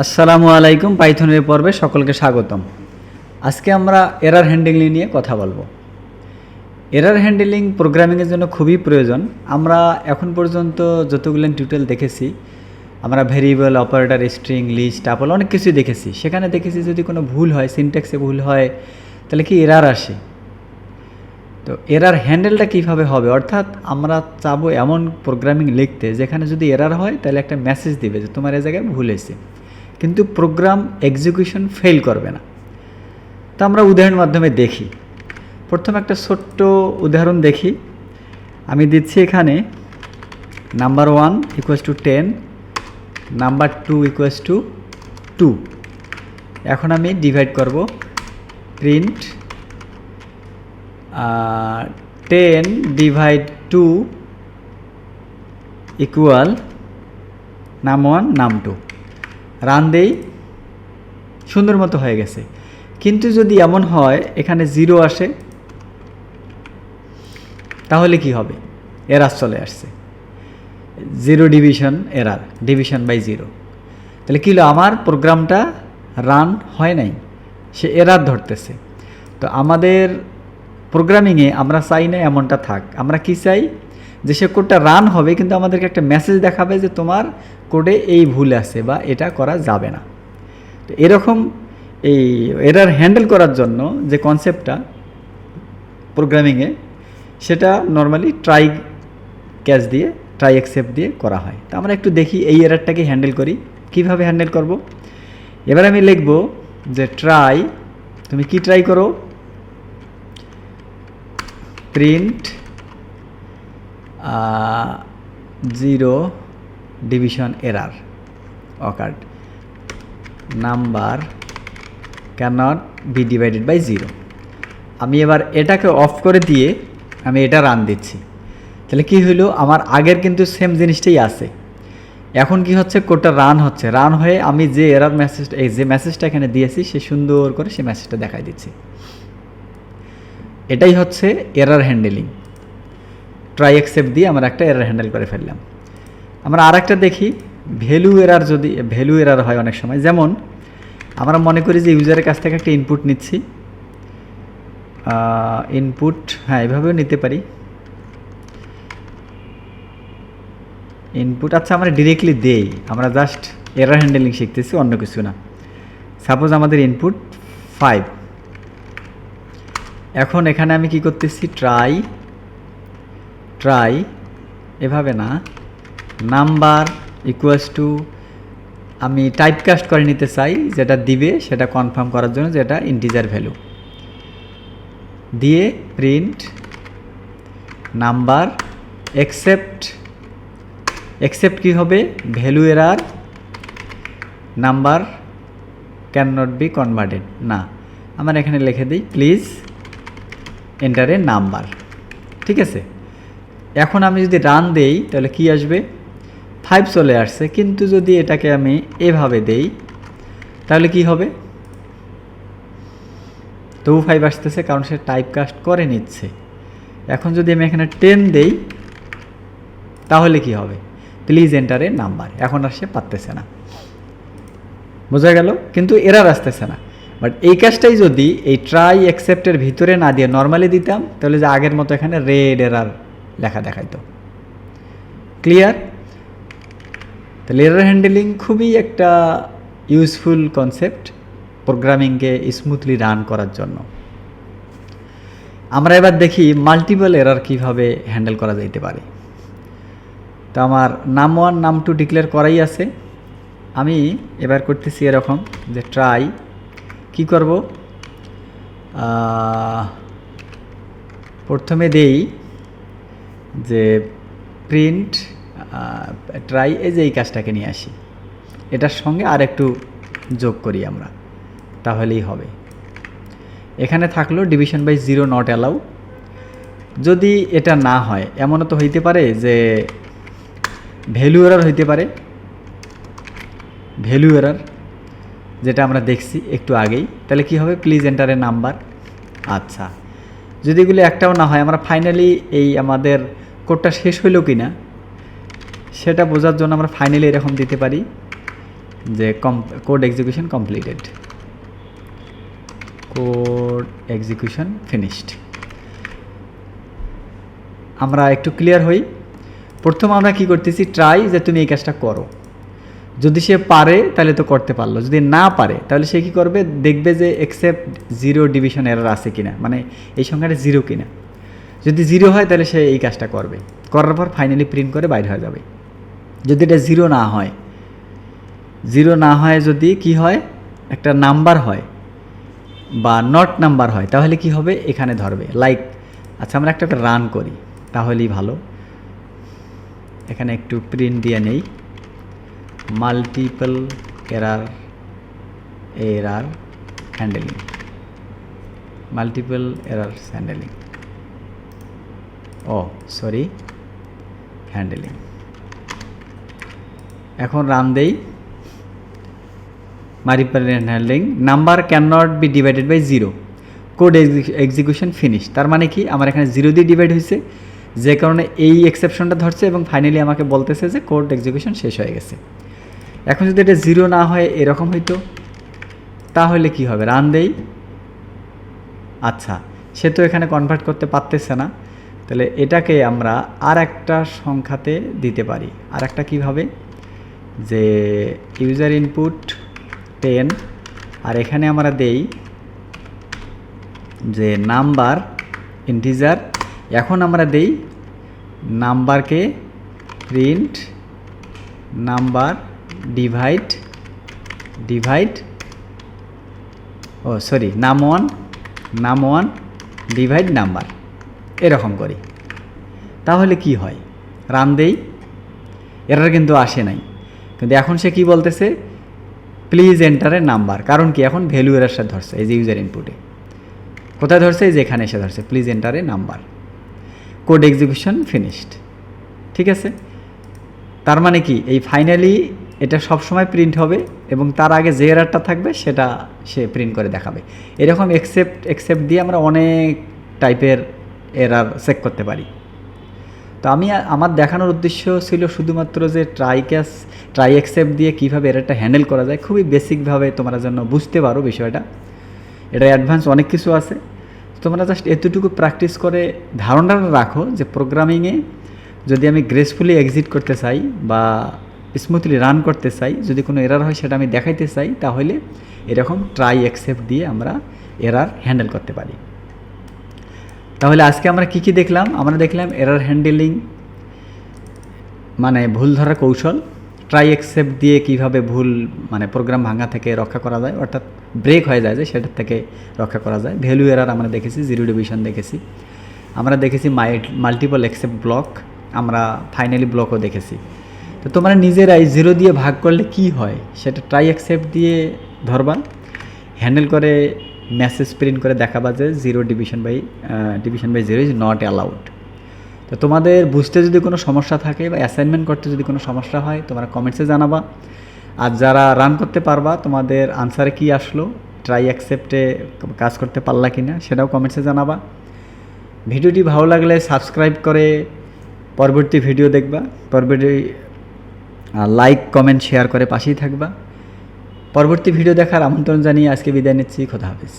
আসসালামু আলাইকুম পাইথনের পর্বে সকলকে স্বাগতম। আজকে আমরা এরার হ্যান্ডেলিং নিয়ে কথা বলব। এরার হ্যান্ডেলিং প্রোগ্রামিংয়ের জন্য খুবই প্রয়োজন। আমরা এখন পর্যন্ত যতগুলো টিউটোরিয়াল দেখেছি, আমরা ভেরিয়েবল অপারেটর স্ট্রিং লিস্ট আপল অনেক কিছুই দেখেছি। সেখানে দেখেছি যদি কোনো ভুল হয় সিনট্যাক্সে ভুল হয়, তাহলে কি এরার আসে? তো এরার হ্যান্ডেলটা কীভাবে হবে? অর্থাৎ আমরা চাবো এমন প্রোগ্রামিং লিখতে, যেখানে যদি এরার হয়, তাহলে একটা মেসেজ দিবে যে তোমার এ জায়গায় ভুল হয়েছে। কিন্তু প্রোগ্রাম এক্সিকিউশন ফেল করবে না। তা আমরা উদাহরণের মাধ্যমে দেখি। প্রথম একটা ছোট্ট উদাহরণ দেখি। আমি দিচ্ছি এখানে number one equals two ten number two equals two two এখন আমি ডিভাইড করব। Print ten divide two equal num one num two run দেই, সুন্দর মতো হয়ে গেছে। কিন্তু যদি এমন হয়, এখানে জিরো আসে, তাহলে কি হবে? এরার চলে আসছে। Zero division error division by zero তাহলে কী হলো? আমার প্রোগ্রামটা রান হয় নাই, সে এরার ধরতেছে। তো আমাদের প্রোগ্রামিংয়ে আমরা চাই না এমনটা থাক। আমরা কি চাই? যে সে কোডটা রান হবে, কিন্তু আমাদেরকে একটা মেসেজ দেখাবে যে তোমার কোডে এই ভুল আছে বা এটা করা যাবে না। তো এরকম এই এরার হ্যান্ডেল করার জন্য যে কনসেপ্টটা প্রোগ্রামিংয়ে সেটা নর্মালি ট্রাই ক্যাচ দিয়ে ট্রাই অ্যাকসেপ্ট দিয়ে করা হয়। তো আমরা একটু দেখি এই এরারটাকে হ্যান্ডেল করি। কীভাবে হ্যান্ডেল করব? এবার আমি লিখব যে ট্রাই তুমি কি ট্রাই করো? Print zero division error occurred number cannot be divided by zero আমি এবার এটাকে অফ করে দিয়ে আমি এটা রান দিচ্ছি। তাহলে কি হইল? আমার আগের কিন্তু সেম জিনিসটাই আছে। এখন কি হচ্ছে? কোডটা রান হচ্ছে। রান হয়ে আমি যে এরার মেসেজটা এই যে মেসেজটা এখানে দিয়েছি, সে সুন্দর করে সে মেসেজটা দেখাই দিচ্ছি। এটাই হচ্ছে এরার হ্যান্ডেলিং ট্রাই অ্যাকসেপ্ট দিয়ে আমরা একটা এরার হ্যান্ডেল করে ফেললাম। আমরা আর একটা দেখি ভ্যালু এরার যদি ভ্যালু এরার হয় অনেক সময়। যেমন, আমরা মনে করি যে ইউজারের কাছ থেকে একটা ইনপুট নিচ্ছি। ইনপুট হ্যাঁ এভাবেও নিতে পারি। ইনপুট আচ্ছা আমরা ডিরেক্টলি দেই। আমরা জাস্ট এরার হ্যান্ডেলিং শিখতেছি, অন্য কিছু না। সাপোজ আমাদের ইনপুট ফাইভ এখন এখানে আমি কি করতেছি? ট্রাই ট্রাই এভাবে না। নাম্বার ইকুয়ালস টু আমি টাইপ কাস্ট করে নিতে চাই, যেটা দিবে, সেটা কনফার্ম করার জন্য যেটা ইন্টিজার ভ্যালু দিয়ে প্রিন্ট নাম্বার এক্সেপ্ট এক্সেপ্ট কী হবে? Value error number can not be converted না, আমার এখানে লিখে দিই প্লিজ এন্টার নাম্বার ঠিক আছে? এখন আমি যদি রান দেই, তাহলে কি আসবে? ফাইভ চলে আসছে, কিন্তু যদি এটাকে আমি এভাবে দেই, তাহলে কি হবে? তবু ফাইভ আসতেছে, কারণ সে টাইপ কাস্ট করে নিচ্ছে। এখন যদি আমি এখানে টেন দেই, তাহলে কি হবে? প্লিজ এন্টারে নাম্বার এখন আর সে পারতেছে না। বোঝা গেল? কিন্তু এরার আসতেছে না। বাট এই কাজটাই যদি এই ট্রাই অ্যাকসেপ্টের ভিতরে না দিয়ে নর্মালি দিতাম, তাহলে যে আগের মতো এখানে রেড এরার লেখা দেখাইতো। ক্লিয়ার তাহলে এরার হ্যান্ডেলিং খুবই একটা ইউজফুল কনসেপ্ট প্রোগ্রামিংকে স্মুথলি রান করার জন্য। আমরা এবার দেখি মাল্টিপল এরার কীভাবে হ্যান্ডেল করা যাইতে পারে। তো আমার নাম ওয়ান নাম টু ডিক্লেয়ার করাই আছে। আমি এবার করতেছি এরকম যে ট্রাই কি করব? প্রথমে দেই যে প্রিন্ট ট্রাই এই যে এই কাজটাকে নিয়ে আসি, এটার সঙ্গে আর একটু যোগ করি আমরা, তাহলেই হবে। এখানে থাকল division by zero not allow যদি এটা না হয়, এমনও তো হইতে পারে যে ভ্যালু এরার হইতে পারে ভ্যালু এরার যেটা আমরা দেখছি একটু আগেই। তাহলে কি হবে? প্লিজ এন্টারের নাম্বার আচ্ছা যদি এগুলো একটাও না হয়, আমরা ফাইনালি এই আমাদের কোডটা শেষ হইল কি না সেটা বোঝার জন্য আমরা ফাইনালি এরকম দিতে পারি যে কম code execution completed code execution finished আমরা একটু ক্লিয়ার হই। প্রথম আমরা কি করতেছি ট্রাই যে তুমি এই কাজটা করো। যদি সে পারে, তাহলে তো করতে পারল। যদি না পারে, তাহলে সে কি করবে? দেখবে যে এক্সেপ্ট জিরো ডিভিশন এরর আছে কিনা। মানে এই সংখ্যাটা জিরো কিনা। যদি জিরো হয়, তাহলে সে এই কাজটা করবে। করার পর ফাইনালি প্রিন্ট করে বাইর হয়ে যাবে। যদি এটা জিরো না হয় জিরো না হয় যদি কি হয়, একটা নাম্বার হয় বা নট নাম্বার হয়, তাহলে কি হবে? এখানে ধরবে। লাইক আচ্ছা আমরা একটা একটা রান করি, তাহলেই ভালো। এখানে একটু প্রিন্ট দিয়ে নেই। Multiple error error handling multiple error handling oh sorry handling এখন রান দেই। Multiple handling number can not be divided by zero code execution finish তার মানে কি? আমার এখানে জিরো দিয়ে ডিভাইড হয়েছে যে কারণে এই এক্সেপশনটা ধরছে এবং ফাইনালি আমাকে বলতেছে যে কোড এক্সিকিউশন শেষ হয়ে গেছে। এখন যদি এটা জিরো না হয়, এরকম হইতো, তাহলে কি হবে? রান দেই। আচ্ছা সে তো এখানে কনভার্ট করতে পারতেছে না। তাহলে এটাকে আমরা আর একটা সংখ্যাতে দিতে পারি। আর একটা কীভাবে? যে ইউজার ইনপুট টেন আর এখানে আমরা দেই যে নাম্বার ইন্টিজার এখন আমরা দেই নাম্বারকে print number divide divide oh sorry num one num one divide number এরকম করি। তাহলে কি হয়? রান দেই? এরার কিন্তু আসে নাই। কিন্তু এখন সে কি বলতেছে? প্লিজ এন্টারের নাম্বার কারণ কি? এখন ভ্যালু এরার সাথে ধরছে, এই যে ইউজার ইনপুটে কোথায় ধরছে? এই যে এখানে এসে ধরছে প্লিজ এন্টারে নাম্বার কোড এক্সিকিউশন ফিনিশড ঠিক আছে? তার মানে কি? এই ফাইনালি এটা সব সময় প্রিন্ট হবে এবং তার আগে যে এরারটা থাকবে, সেটা সে প্রিন্ট করে দেখাবে। এরকম এক্সেপ্ট এক্সেপ্ট দিয়ে আমরা অনেক টাইপের এরার চেক করতে পারি। তো আমি আমার দেখানোর উদ্দেশ্য ছিল শুধুমাত্র যে ট্রাই ক্যাশ ট্রাই অ্যাকসেপ্ট দিয়ে কীভাবে এরারটা হ্যান্ডেল করা যায়, খুবই বেসিকভাবে তোমরা যেন বুঝতে পারো বিষয়টা। এটা অ্যাডভান্স অনেক কিছু আছে। তোমরা জাস্ট এতটুকু প্র্যাকটিস করে ধারণা রাখো যে প্রোগ্রামিংয়ে যদি আমি গ্রেসফুলি এক্সিট করতে চাই বা স্মুথলি রান করতে চাই, যদি কোনো এরার হয় সেটা আমি দেখাইতে চাই, তাহলে এরকম ট্রাই অ্যাকসেপ্ট দিয়ে আমরা এরার হ্যান্ডেল করতে পারি। তাহলে আজকে আমরা কি কি দেখলাম? আমরা দেখলাম এরার হ্যান্ডেলিং মানে ভুল ধরার কৌশল ট্রাই অ্যাকসেপ্ট দিয়ে কীভাবে ভুল মানে প্রোগ্রাম ভাঙা থেকে রক্ষা করা যায়, অর্থাৎ ব্রেক হয়ে যায় যে সেটার থেকে রক্ষা করা যায়। ভ্যালু এরার আমরা দেখেছি জিরো ডিভিশন দেখেছি। আমরা দেখেছি মাল্টিপল অ্যাকসেপ্ট ব্লক আমরা ফাইনালি ব্লকও দেখেছি। তো তোমরা নিজেরাই জিরো দিয়ে ভাগ করলে কি হয়? সেটা ট্রাই অ্যাকসেপ্ট দিয়ে ধরবা। হ্যান্ডেল করে মেসেজ প্রিন্ট করে দেখাবা যে zero division by division by zero is not allowed তো তোমাদের বুঝতে যদি কোনো সমস্যা থাকে বা অ্যাসাইনমেন্ট করতে যদি কোনো সমস্যা হয়, তোমরা কমেন্টসে জানাবা। আর যারা রান করতে পারবা, তোমাদের আনসারে কি আসলো ট্রাই অ্যাকসেপ্টে কাজ করতে পারলা কি না সেটাও কমেন্টসে জানাবা। ভিডিওটি ভালো লাগলে সাবস্ক্রাইব করে পরবর্তী ভিডিও দেখবা। পরবর্তী লাইক কমেন্ট শেয়ার করে পাশেই থাকবা। পরবর্তী ভিডিও দেখার আমন্ত্রণ জানিয়ে আজকে বিদায় নিচ্ছি খোদা হাফিজ।